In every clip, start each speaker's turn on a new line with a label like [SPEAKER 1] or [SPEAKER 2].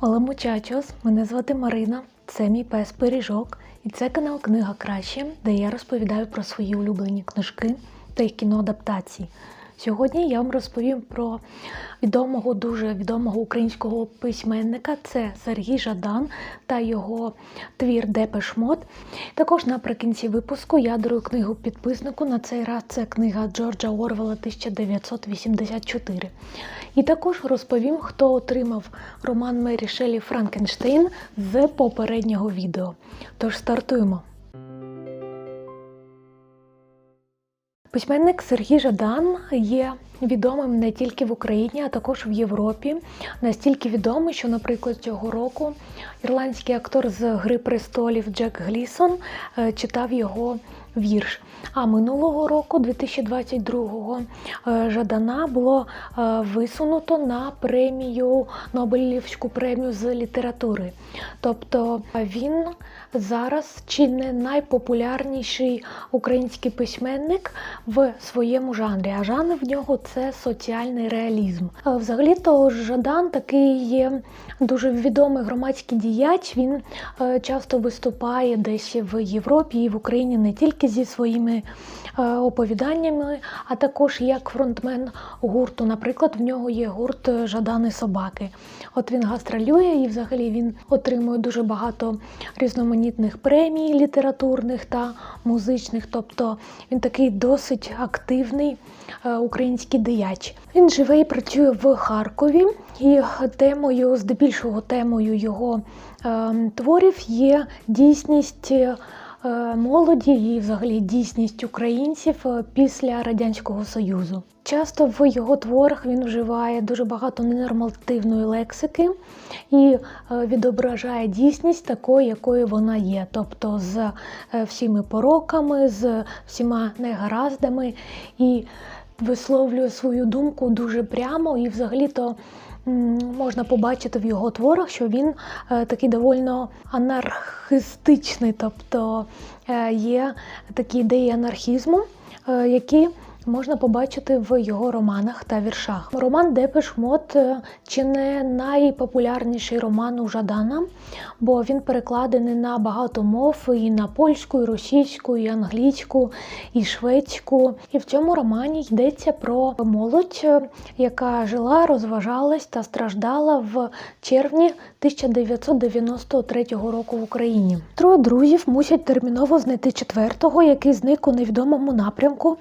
[SPEAKER 1] Hola muchachos, мене звати Марина, це мій пес Пиріжок, і це канал Книга Краще, де я розповідаю про свої улюблені книжки та їх кіноадаптації. Сьогодні я вам розповім про відомого, дуже відомого українського письменника. Це Сергій Жадан та його твір Депешмот. Також наприкінці випуску я дарую книгу підписнику. На цей раз це книга Джорджа Орвела 1984. І також розповім, хто отримав роман Мері Шелі Франкенштейн з попереднього відео. Тож стартуємо. Письменник Сергій Жадан є відомим не тільки в Україні, а також в Європі. Настільки відомий, що, наприклад, цього року ірландський актор з Гри престолів Джек Глісон е, читав його вірш. А минулого року, 2022-го, е, Жадана було е, висунуто на премію Нобелівську премію з літератури. Тобто він зараз чи не найпопулярніший український письменник в своєму жанрі. А жанр в нього це соціальний реалізм. Е, Взагалі-то Жадан такий є дуже відомий громадський діяч. Він часто виступає десь в Європі і в Україні не тільки зі своїми е, оповіданнями, а також як фронтмен гурту. Наприклад, в нього є гурт Жадани собаки. От він гастролює і взагалі він отримує дуже багато різноманітних премій літературних та музичних. Тобто він такий досить активний е, український діяч. Він живе і працює в Харкові, і темою, здебільшого темою його е, творів є дійсність. Е, Молоді і взагалі дійсність українців е, після радянського союзу. Часто в його творах він вживає дуже багато ненормативної лексики і е, відображає дійсність такою, якою вона є, тобто з всіми пороками, з всіма негараздами і висловлює свою думку дуже прямо і взагалі-то. Можна побачити в його творах, що він е, такий довольно анархістичний, тобто е, є такі ідеї анархізму, е, які можна побачити в його романах та віршах. Роман Депеш Мод е, чи не найпопулярніший роман у Жадана, бо він перекладений на багато мов і на польську, і російську, і англійську, і шведську. І в цьому романі йдеться про молодь, е, яка жила, розважалась та страждала в червні 1993 року в Україні. Троє друзів мусять терміново знайти четвертого, який зник у невідомому напрямку,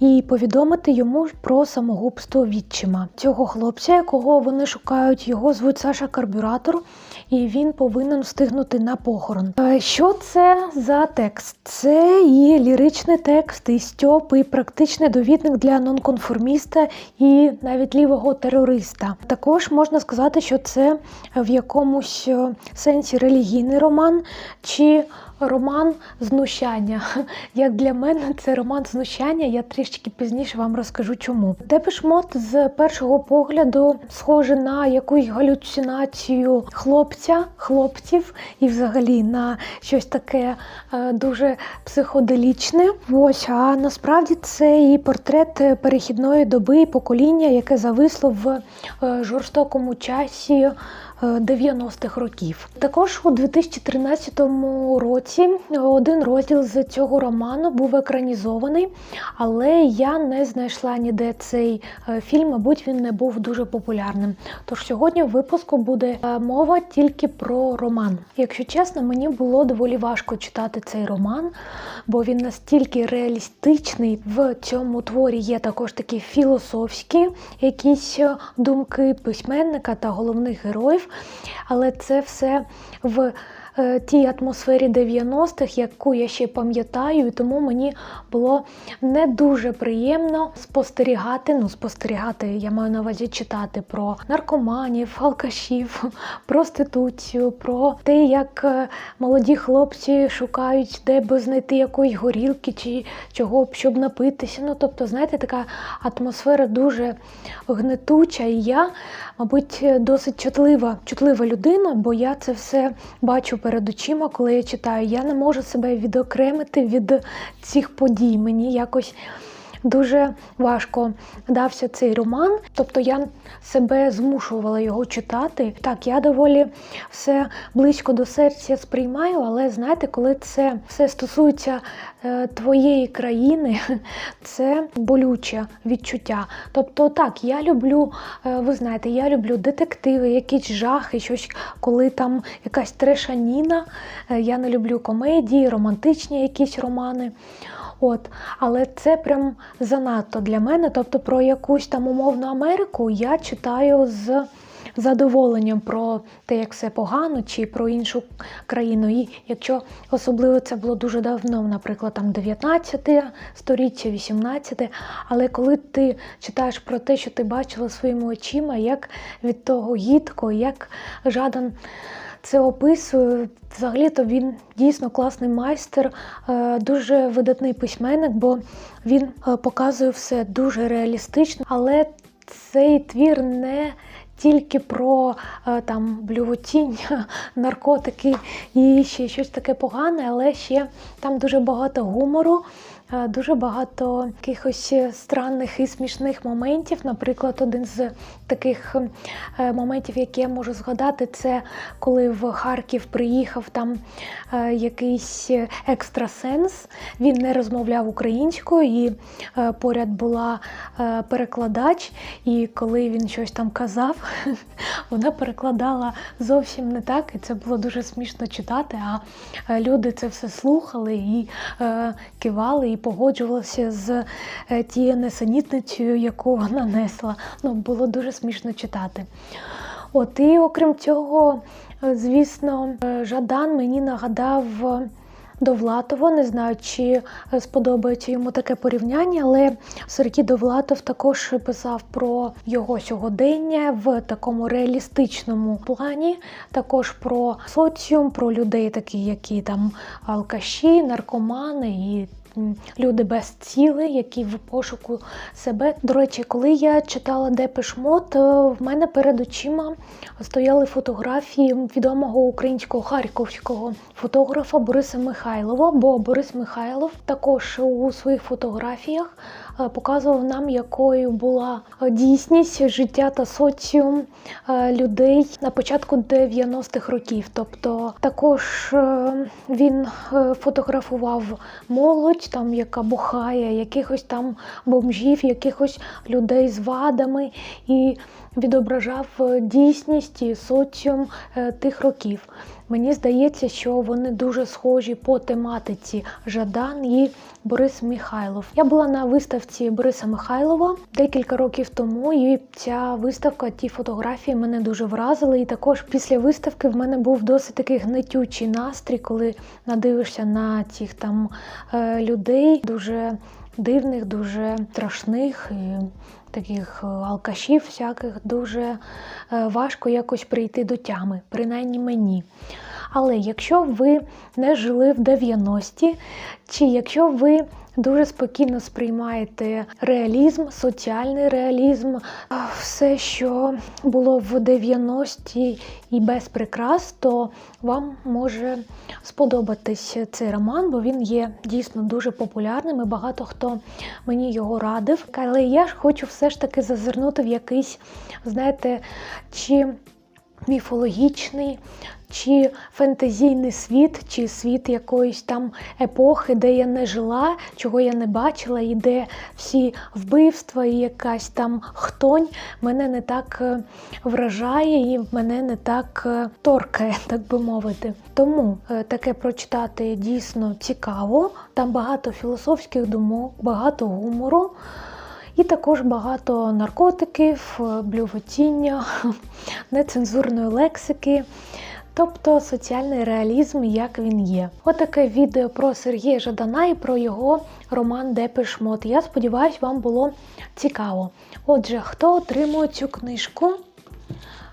[SPEAKER 1] і повідомити йому про самогубство відчима. Цього хлопця, якого вони шукають, його звуть Саша Карбюратор, і він повинен встигнути на похорон. Е, Що це за текст? Це і ліричний текст, і стьоп, і практичний довідник для нонконформіста і навіть лівого терориста. Також можна сказати, що це в якомусь е, сенсі релігійний роман чи роман знущання. Як для мене, це роман знущання. Я трішки пізніше вам розкажу чому. Депешмот з першого погляду схоже на якусь галюцинацію хлопця, хлопців і взагалі на щось таке е, дуже психоделічне. Ось, а насправді це і портрет перехідної доби і покоління, яке зависло в е, жорстокому часі. Е, 90-х років. Також у 2013 році один розділ з цього роману був екранізований, але я не знайшла ніде цей е, фільм, мабуть, він не був дуже популярним. Тож сьогодні в випуску буде е, мова тільки про роман. Якщо чесно, мені було доволі важко читати цей роман, бо він настільки реалістичний. В цьому творі є також такі філософські якісь е, думки письменника та головних героїв, але це все в тій атмосфері 90-х, яку я ще пам'ятаю, і тому мені було не дуже приємно спостерігати. Ну, спостерігати, я маю на увазі читати про наркоманів, алкашів, проституцію, про те, як е, молоді хлопці шукають, де би знайти якоїсь горілки чи чого б, щоб напитися. Ну, тобто, знаєте, така атмосфера дуже гнетуча, і я, мабуть, досить чутлива, чутлива людина, бо я це все бачу перед очима, коли я читаю. Я не можу себе відокремити від цих подій. Мені якось дуже важко дався цей роман. Тобто я себе змушувала його читати. Так, я доволі все близько до серця сприймаю, але знаєте, коли це все стосується е, твоєї країни, це болюче відчуття. Тобто, так, я люблю, е, ви знаєте, я люблю детективи, якісь жахи, щось, коли там якась трешаніна. Е, Я не люблю комедії, романтичні якісь романи. От, але це прям занадто для мене. Тобто про якусь там умовну Америку я читаю з задоволенням про те, як все погано, чи про іншу країну. І якщо особливо це було дуже давно, наприклад, там 19 сторіччя, 18, але коли ти читаєш про те, що ти бачила своїми очима, як від того гідко, як Жадан це описує. Взагалі-то він дійсно класний майстер, е, дуже видатний письменник, бо він е, показує все дуже реалістично, але цей твір не тільки про е, там блювотіння, наркотики і ще щось таке погане, але ще там дуже багато гумору. Е, Дуже багато якихось странних і смішних моментів. Наприклад, один з таких е, моментів, які я можу згадати, це коли в Харків приїхав там е, якийсь екстрасенс. Він не розмовляв українською, і поряд була перекладач. І коли він щось там казав, вона перекладала зовсім не так, і це було дуже смішно читати. А люди це все слухали і кивали, і погоджувалися з е, тією несенітницею, яку вона несла. Ну, було дуже смішно читати. От і окрім цього, е, звісно, е, Жадан мені нагадав. Довлатова, не знаю, чи сподобається йому таке порівняння, але Сергій Довлатов також писав про його сьогодення в такому реалістичному плані, також про соціум, про людей, такі, які там алкаші, наркомани і люди без цілей, які в пошуку себе. До речі, коли я читала Депеш Мод, е, в мене перед очима стояли фотографії відомого українського харківського фотографа Бориса Михайлова. Бо Борис Михайлов також у своїх фотографіях е, показував нам, якою була дійсність життя та соціум е, людей на початку 90-х років. Тобто також він фотографував молодь, там яка бухає, якихось там бомжів, якихось людей з вадами. І відображав е, дійсність і соціум е, тих років. Мені здається, що вони дуже схожі по тематиці Жадан і Борис Михайлов. Я була на виставці Бориса Михайлова декілька років тому, і ця виставка, ті фотографії мене дуже вразили. І також після виставки в мене був досить такий гнетючий настрій, коли надивишся на цих там е, людей, дуже дивних, дуже страшних. І Таких е, алкашів, всяких дуже е, важко якось прийти до тями, принаймні мені. Але якщо ви не жили в 90-ті, чи якщо ви дуже спокійно сприймаєте реалізм, соціальний реалізм, все, що було в 90-ті і без прикрас, то вам може сподобатись цей роман, бо він є дійсно дуже популярним і багато хто мені його радив. Але я ж хочу все ж таки зазирнути в якийсь, знаєте, чи міфологічний, чи фентезійний світ, чи світ якоїсь там епохи, де я не жила, чого я не бачила, і де всі вбивства і якась там хтонь мене не так е, вражає і мене не так е, торкає, так би мовити. Тому е, таке прочитати дійсно цікаво. Там багато філософських думок, багато гумору. І також багато наркотиків, е, блювотіння, нецензурної лексики, тобто соціальний реалізм, як він є. Отаке відео про Сергія Жадана і про його роман Депеш Мод. Я сподіваюся, вам було цікаво. Отже, хто отримує цю книжку?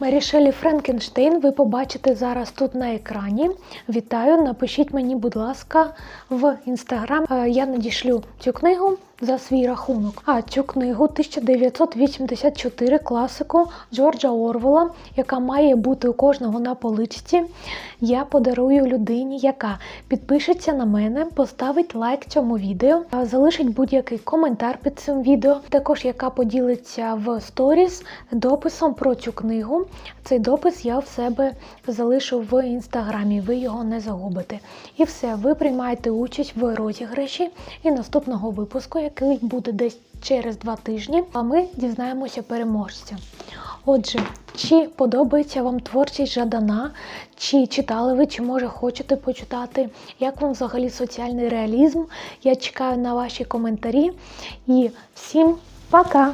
[SPEAKER 1] Марішелі Франкенштейн ви побачите зараз тут на екрані. Вітаю! Напишіть мені, будь ласка, в інстаграм. Е, Я надішлю цю книгу за свій рахунок. А цю книгу 1984 класику Джорджа Орвела, яка має бути у кожного на поличці, я подарую людині, яка підпишеться на мене, поставить лайк цьому відео, залишить будь-який коментар під цим відео, також яка поділиться в сторіс дописом про цю книгу. Цей допис я в себе залишу в інстаграмі, ви його не загубите. І все, ви приймаєте участь в розіграші і наступного випуску, який буде десь через два тижні, а ми дізнаємося переможця. Отже, чи подобається вам творчість Жадана, чи читали ви, чи може хочете почитати, як вам взагалі соціальний реалізм? Я чекаю на ваші коментарі і всім пока!